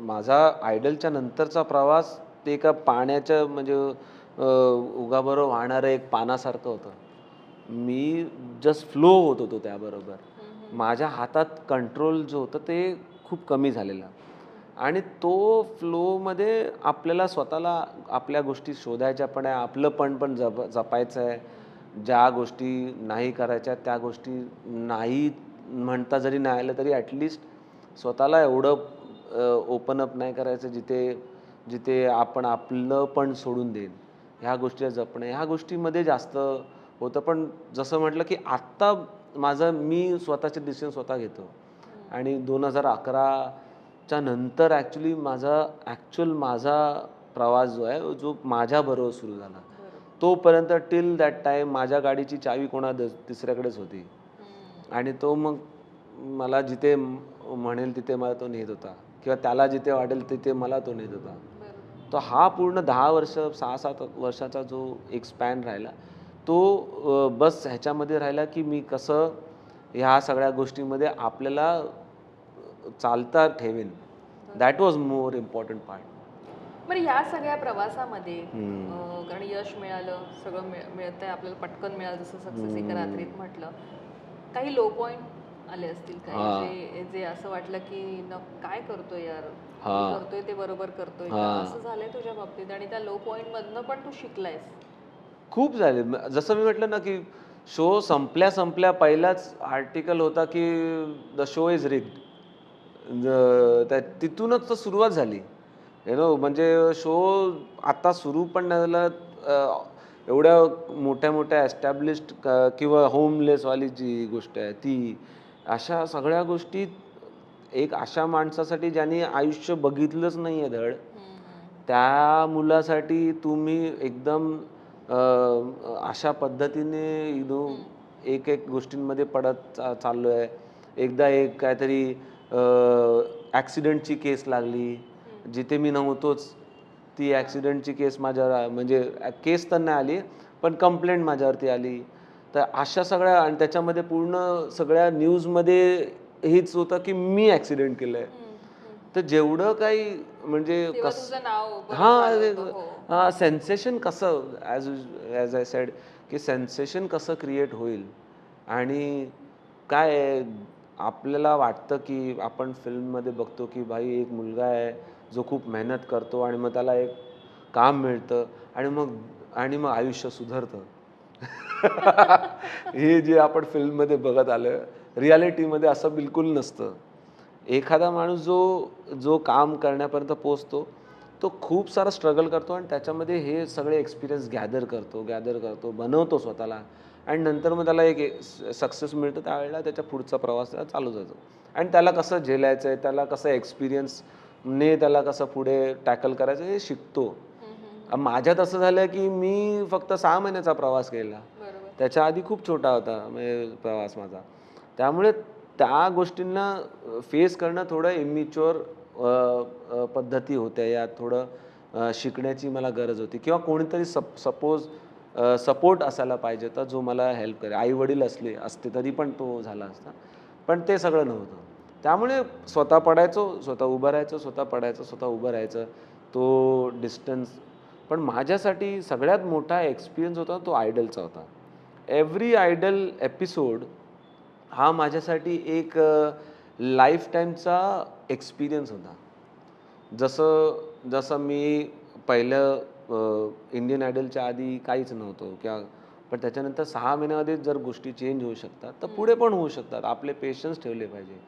माझा आयडलच्या नंतरचा प्रवास ते एका पाण्याच्या म्हणजे उगाबरोबर वाहणारं एक पानासारखं होतं. मी जस्ट फ्लो होत होतो त्याबरोबर. माझ्या हातात कंट्रोल जो होतं ते खूप कमी झालेला. आणि तो फ्लोमध्ये आपल्याला स्वतःला आपल्या गोष्टी शोधायच्या पण आहे आपलं पण पण जप जपायचं आहे. ज्या गोष्टी नाही करायच्या त्या गोष्टी नाही म्हणता जरी नाही आलं तरी ॲटलिस्ट स्वतःला एवढं ओपन अप नाही करायचं जिथे जिथे आपण आपलं पण सोडून देईन. ह्या गोष्टी जपणे. ह्या गोष्टीमध्ये जास्त होतं. पण जसं म्हटलं की आत्ता माझं मी स्वतःचे डिसिजन स्वतः घेतो. आणि दोन हजार अकराच्या नंतर ॲक्च्युली माझा ॲक्च्युअल माझा प्रवास जो आहे जो माझ्याबरोबर सुरू झाला. तोपर्यंत टिल दॅट टाईम माझ्या गाडीची चावी कोणा द- तिसऱ्याकडेच होती. आणि तो मग मला जिथे म्हणेल तिथे मला तो नेत होता. किंवा त्याला जिथे वाटेल तिथे मला तो नेत होता. तो हा पूर्ण दहा वर्ष सहा सात वर्षाचा जो एक स्पॅन राहिला तो बस ह्याच्यामध्ये राहिला की मी कसं ह्या सगळ्या गोष्टीमध्ये आपल्याला चालता ठेवेन. That was more important part बरं या सगळ्या प्रवासामध्ये कारण यश मिळालं सगळं मिळ मिळतंय आपल्याला पटकन मिळालं जसं सक्सेस एका रात्रीत म्हटलं. काही लो पॉइंट आले असतील. काही जे जे असं वाटलं की न काय करतोय यार. मी करतोय ते बरोबर करतोय का? असं झालंय तुझ्या बाबतीत आणि त्या लो पॉइंट मधनं पण तू शिकलायस खूप झाले म- जसं मी म्हटलं ना की शो संपल्या संपल्या पहिलाच आर्टिकल होता की द शो इज रिग्ड त्या तिथूनच तर सुरुवात झाली यु नो म्हणजे शो आता सुरू पण नाही झाला अ, एवढ्या मोठ्या मोठ्या एस्टॅब्लिश्ड किंवा होमलेसवाली जी गोष्ट आहे ती अशा सगळ्या गोष्टी एक अशा माणसासाठी ज्यांनी आयुष्य बघितलंच नाही आहे धड त्या मुलासाठी तुम्ही एकदम अशा पद्धतीने नो एक एक गोष्टींमध्ये पडत चा चाललो आहे एकदा एक काहीतरी ॲक्सिडेंटची केस लागली. जिथे मी नव्हतोच ती ॲक्सिडेंटची केस माझ्यावर म्हणजे केस तर नाही आली पण कंप्लेंट माझ्यावरती आली. तर अशा सगळ्या आणि त्याच्यामध्ये पूर्ण सगळ्या न्यूजमध्ये हेच होतं की मी ॲक्सिडेंट केलं आहे तर जेवढं काही म्हणजे कस हा होतं, हो. सेन्सेशन कसं ॲज ॲज आय सेड की सेन्सेशन कसं क्रिएट होईल. आणि काय आपल्याला वाटतं की आपण फिल्ममध्ये बघतो की भाई एक मुलगा आहे जो खूप मेहनत करतो आणि मग त्याला एक काम मिळतं आणि मग आणि मग आयुष्य सुधारतं. हे जे आपण फिल्ममध्ये बघत आलं रियालिटीमध्ये असं बिलकुल नसतं. एखादा माणूस जो जो काम करण्यापर्यंत पोचतो तो खूप सारा स्ट्रगल करतो आणि त्याच्यामध्ये हे सगळे एक्सपिरियन्स गॅदर करतो गॅदर करतो बनवतो स्वतःला. आणि नंतर मग त्याला एक सक्सेस मिळतं त्यावेळेला त्याच्या पुढचा प्रवास त्याला चालू जातो. आणि त्याला कसं झेलायचं आहे त्याला कसं एक्सपिरियन्सने त्याला कसं पुढे टॅकल करायचं हे शिकतो. माझ्यात असं झालं की मी फक्त सहा महिन्याचा प्रवास केला. त्याच्या आधी खूप छोटा होता म्हणजे प्रवास माझा. त्यामुळे त्या गोष्टींना फेस करणं थोडं इमिच्युअर पद्धती होत्या. या थोडं शिकण्याची मला गरज होती. किंवा कोणीतरी सप सपोज सपोर्ट असायला पाहिजे तर जो मला हेल्प करे. आई वडील असले असते तरी पण तो झाला असता. पण ते सगळं नव्हतं. त्यामुळे स्वतः पडायचो स्वतः उभं राहायचं स्वतः पडायचं स्वतः उभं राहायचं. तो डिस्टन्स पण माझ्यासाठी सगळ्यात मोठा एक्सपिरियन्स होता तो आयडलचा होता. एव्हरी आयडल एपिसोड हा माझ्यासाठी एक लाईफ टाईमचा एक्सपिरियन्स होता. जसं जसं मी पहिलं इंडियन आयडलच्या आधी काहीच नव्हतो किंवा पण त्याच्यानंतर सहा महिन्यामध्ये जर गोष्टी चेंज होऊ शकतात तर पुढे पण होऊ शकतात. आपले पेशन्स ठेवले पाहिजे.